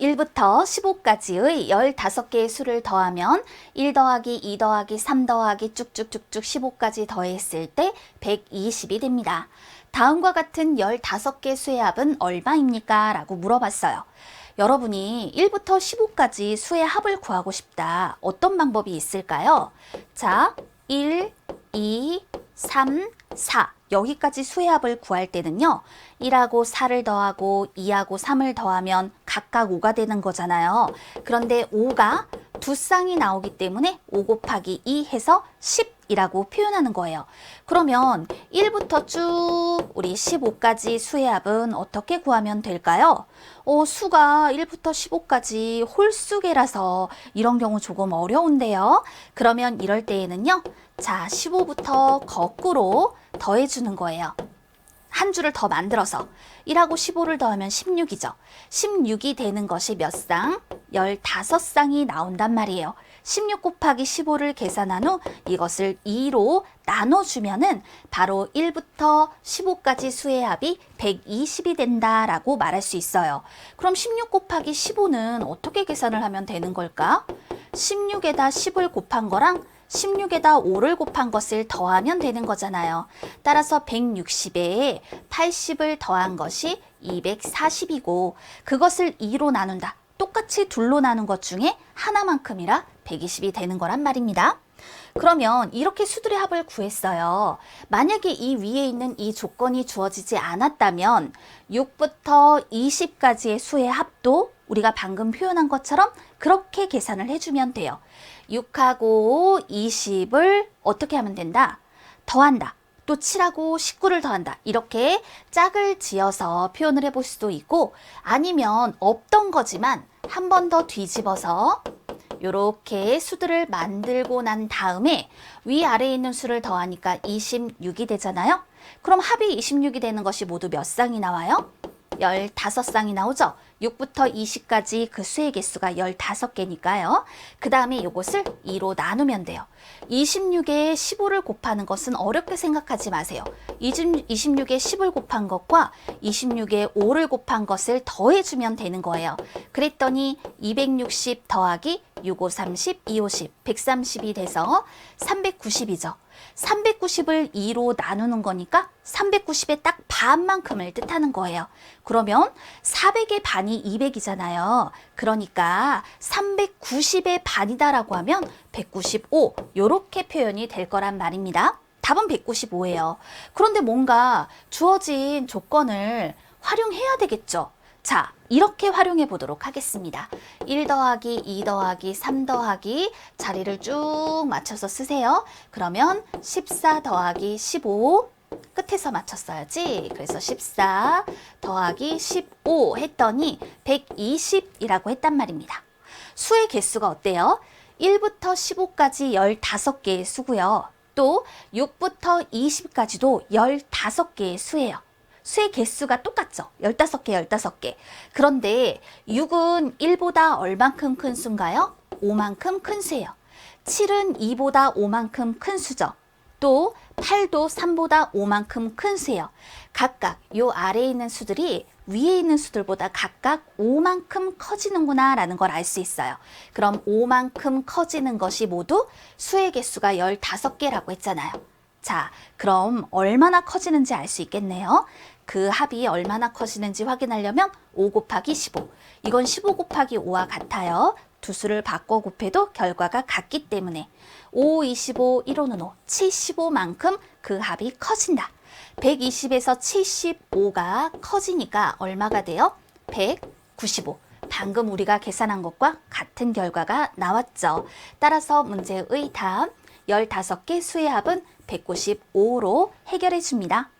1부터 15까지의 15개의 수를 더하면 1 더하기 2 더하기 3 더하기 쭉쭉쭉쭉 15까지 더했을 때 120이 됩니다. 다음과 같은 15개 수의 합은 얼마입니까? 라고 물어봤어요. 여러분이 1부터 15까지 수의 합을 구하고 싶다. 어떤 방법이 있을까요? 자, 1, 2, 3, 4. 여기까지 수의 합을 구할 때는요. 1하고 4를 더하고 2하고 3을 더하면 각각 5가 되는 거잖아요. 그런데 5가 두 쌍이 나오기 때문에 5 곱하기 2 해서 10이라고 표현하는 거예요. 그러면 1부터 쭉 우리 15까지 수의 합은 어떻게 구하면 될까요? 어, 수가 1부터 15까지 홀수계라서 이런 경우 조금 어려운데요. 그러면 이럴 때에는요. 자, 15부터 거꾸로 더해주는 거예요. 한 줄을 더 만들어서 1하고 15를 더하면 16이죠. 16이 되는 것이 몇 쌍? 15쌍이 나온단 말이에요. 16 곱하기 15를 계산한 후 이것을 2로 나눠주면은 바로 1부터 15까지 수의 합이 120이 된다라고 말할 수 있어요. 그럼 16 곱하기 15는 어떻게 계산을 하면 되는 걸까? 16에다 10을 곱한 거랑 16에다 5를 곱한 것을 더하면 되는 거잖아요. 따라서 160에 80을 더한 것이 240이고 그것을 2로 나눈다. 똑같이 둘로 나눈 것 중에 하나만큼이라 120이 되는 거란 말입니다. 그러면 이렇게 수들의 합을 구했어요. 만약에 이 위에 있는 이 조건이 주어지지 않았다면 6부터 20까지의 수의 합도 우리가 방금 표현한 것처럼 그렇게 계산을 해주면 돼요. 6하고 20을 어떻게 하면 된다? 더한다. 또 7하고 19를 더한다. 이렇게 짝을 지어서 표현을 해볼 수도 있고 아니면 없던 거지만 한 번 더 뒤집어서 이렇게 수들을 만들고 난 다음에 위아래에 있는 수를 더하니까 26이 되잖아요. 그럼 합이 26이 되는 것이 모두 몇 쌍이 나와요? 15쌍이 나오죠. 6부터 20까지 그 수의 개수가 15개니까요. 그 다음에 이것을 2로 나누면 돼요. 26에 15를 곱하는 것은 어렵게 생각하지 마세요. 26에 10을 곱한 것과 26에 5를 곱한 것을 더해주면 되는 거예요. 그랬더니 260 더하기 6, 5, 30, 2, 50, 130이 돼서 390이죠. 390을 2로 나누는 거니까 390의 딱 반만큼을 뜻하는 거예요. 그러면 400의 반이 200이잖아요. 그러니까 390의 반이다라고 하면 195 요렇게 표현이 될 거란 말입니다. 답은 195예요. 그런데 뭔가 주어진 조건을 활용해야 되겠죠. 자, 이렇게 활용해 보도록 하겠습니다. 1 더하기 2 더하기 3 더하기 자리를 쭉 맞춰서 쓰세요. 그러면 14 더하기 15 끝에서 맞췄어야지. 그래서 14 더하기 15 했더니 120이라고 했단 말입니다. 수의 개수가 어때요? 1부터 15까지 15개의 수고요. 또 6부터 20까지도 15개의 수예요. 수의 개수가 똑같죠. 15개, 15개. 그런데 6은 1보다 얼만큼 큰 수인가요? 5만큼 큰 수예요. 7은 2보다 5만큼 큰 수죠. 또 8도 3보다 5만큼 큰 수예요. 각각 요 아래에 있는 수들이 위에 있는 수들보다 각각 5만큼 커지는구나 라는 걸 알 수 있어요. 그럼 5만큼 커지는 것이 모두 수의 개수가 15개라고 했잖아요. 자, 그럼 얼마나 커지는지 알 수 있겠네요. 그 합이 얼마나 커지는지 확인하려면 5 곱하기 15. 이건 15 곱하기 5와 같아요. 두 수를 바꿔 곱해도 결과가 같기 때문에 5, 25, 1호는 5, 75만큼 그 합이 커진다. 120에서 75가 커지니까 얼마가 돼요? 195. 방금 우리가 계산한 것과 같은 결과가 나왔죠. 따라서 문제의 답 15개 수의 합은 195로 해결해 줍니다.